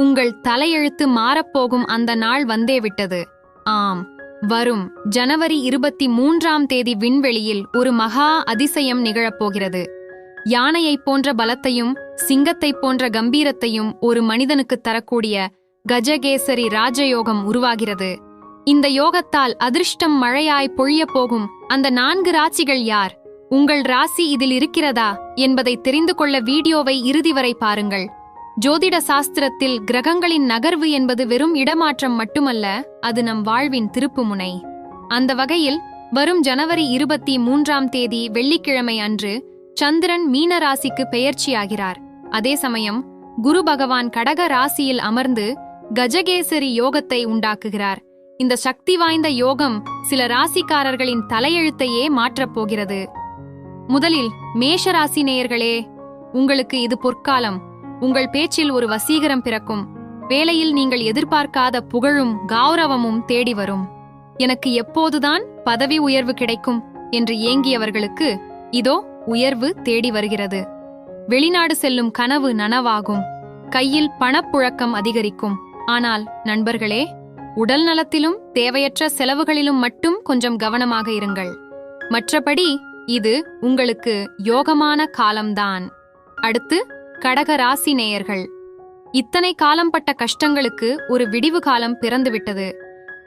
உங்கள் தலையெழுத்து மாறப்போகும் அந்த நாள் வந்தே விட்டது. ஆம். வரும். ஜனவரி இருபத்தி மூன்றாம் தேதி விண்வெளியில் ஒரு மகா அதிசயம் நிகழப்போகிறது. யானையைப் போன்ற பலத்தையும் சிங்கத்தைப் போன்ற கம்பீரத்தையும் ஒரு மனிதனுக்கு தரக்கூடிய கஜகேசரி ராஜயோகம் உருவாகிறது. இந்த யோகத்தால் அதிர்ஷ்டம் மழையாய் பொழியப் போகும் அந்த நான்கு ராசிகள் யார்? உங்கள் ராசி இதில் இருக்கிறதா என்பதை தெரிந்து கொள்ள வீடியோவை இறுதி வரை பாருங்கள். ஜோதிட சாஸ்திரத்தில் கிரகங்களின் நகர்வு என்பது வெறும் இடமாற்றம் மட்டுமல்ல அது நம் வாழ்வின் திருப்புமுனை. அந்த வகையில் வரும் ஜனவரி இருபத்தி மூன்றாம் தேதி வெள்ளிக்கிழமை அன்று சந்திரன் மீன ராசிக்கு பெயர்ச்சியாகிறார். அதே சமயம் குரு பகவான் கடக ராசியில் அமர்ந்து கஜகேசரி யோகத்தை உண்டாக்குகிறார். இந்த சக்தி வாய்ந்த யோகம் சில ராசிக்காரர்களின் தலையெழுத்தையே மாற்றப் போகிறது. முதலில் மேஷ ராசி நேயர்களே உங்களுக்கு இது பொற்காலம். உங்கள் பேச்சில் ஒரு வசீகரம் பிறக்கும். வேலையில் நீங்கள் எதிர்பார்க்காத புகழும் கௌரவமும் தேடி வரும். எனக்கு எப்போதுதான் பதவி உயர்வு கிடைக்கும் என்று ஏங்கியவர்களுக்கு இதோ உயர்வு தேடி வருகிறது. வெளிநாடு செல்லும் கனவு நனவாகும். கையில் பணப்புழக்கம் அதிகரிக்கும். ஆனால் நண்பர்களே உடல் நலத்திலும் தேவையற்ற செலவுகளிலும் மட்டும் கொஞ்சம் கவனமாக இருங்கள். மற்றபடி இது உங்களுக்கு யோகமான காலம்தான். அடுத்து கடக ராசி நேயர்கள். இத்தனை காலம் பட்ட கஷ்டங்களுக்கு ஒரு விடிவு காலம் பிறந்துவிட்டது.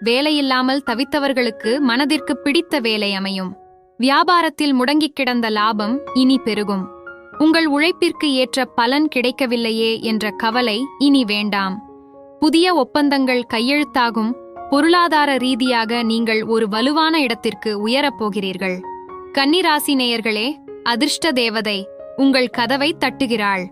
வேலையில்லாமல் தவித்தவர்களுக்கு மனதிற்கு பிடித்த வேலை அமையும். வியாபாரத்தில் முடங்கிக் கிடந்த லாபம் இனி பெருகும். உங்கள் உழைப்பிற்கு ஏற்ற பலன் கிடைக்கவில்லையே என்ற கவலை இனி வேண்டாம். புதிய ஒப்பந்தங்கள் கையெழுத்தாகும். பொருளாதார ரீதியாக நீங்கள் ஒரு வலுவான இடத்திற்கு உயரப் போகிறீர்கள். கன்னிராசி நேயர்களே அதிர்ஷ்ட தேவதை உங்கள் கதவை தட்டுகிறாள்.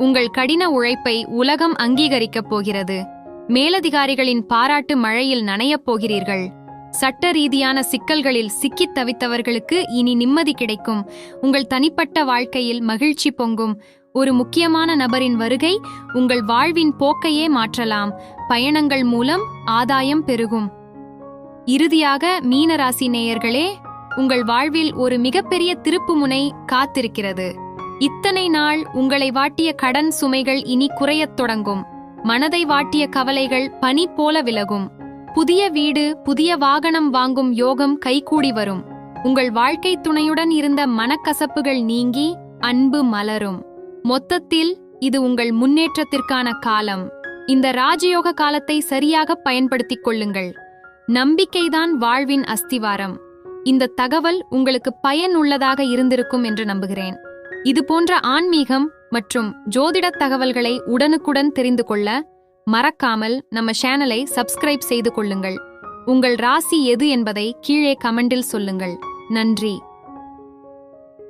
உங்கள் கடின உழைப்பை உலகம் அங்கீகரிக்கப் போகிறது. மேலதிகாரிகளின் பாராட்டு மழையில் நனையப் போகிறீர்கள். சட்ட ரீதியான சிக்கல்களில் சிக்கித் தவித்தவர்களுக்கு இனி நிம்மதி கிடைக்கும். உங்கள் தனிப்பட்ட வாழ்க்கையில் மகிழ்ச்சி பொங்கும். ஒரு முக்கியமான நபரின் வருகை உங்கள் வாழ்வின் போக்கையே மாற்றலாம். பயணங்கள் மூலம் ஆதாயம் பெருகும். இறுதியாக மீனராசி நேயர்களே உங்கள் வாழ்வில் ஒரு மிகப்பெரிய திருப்புமுனை காத்திருக்கிறது. இத்தனை நாள் உங்களை வாட்டிய கடன் சுமைகள் இனி குறையத் தொடங்கும். மனதை வாட்டிய கவலைகள் பனி போல விலகும். புதிய வீடு புதிய வாகனம் வாங்கும் யோகம் கைகூடி வரும். உங்கள் வாழ்க்கை துணையுடன் இருந்த மனக்கசப்புகள் நீங்கி அன்பு மலரும். மொத்தத்தில் இது உங்கள் முன்னேற்றத்திற்கான காலம். இந்த ராஜயோக காலத்தை சரியாக பயன்படுத்திக் கொள்ளுங்கள். நம்பிக்கைதான் வாழ்வின் அஸ்திவாரம். இந்த தகவல் உங்களுக்கு பயனுள்ளதாக இருந்திருக்கும் என்று நம்புகிறேன். இது போன்ற ஆன்மீகம் மற்றும் ஜோதிடத் தகவல்களை உடனுக்குடன் தெரிந்து கொள்ள மறக்காமல் நம்ம சேனலை சப்ஸ்கிரைப் செய்து கொள்ளுங்கள். உங்கள் ராசி எது என்பதை கீழே கமெண்டில் சொல்லுங்கள். நன்றி.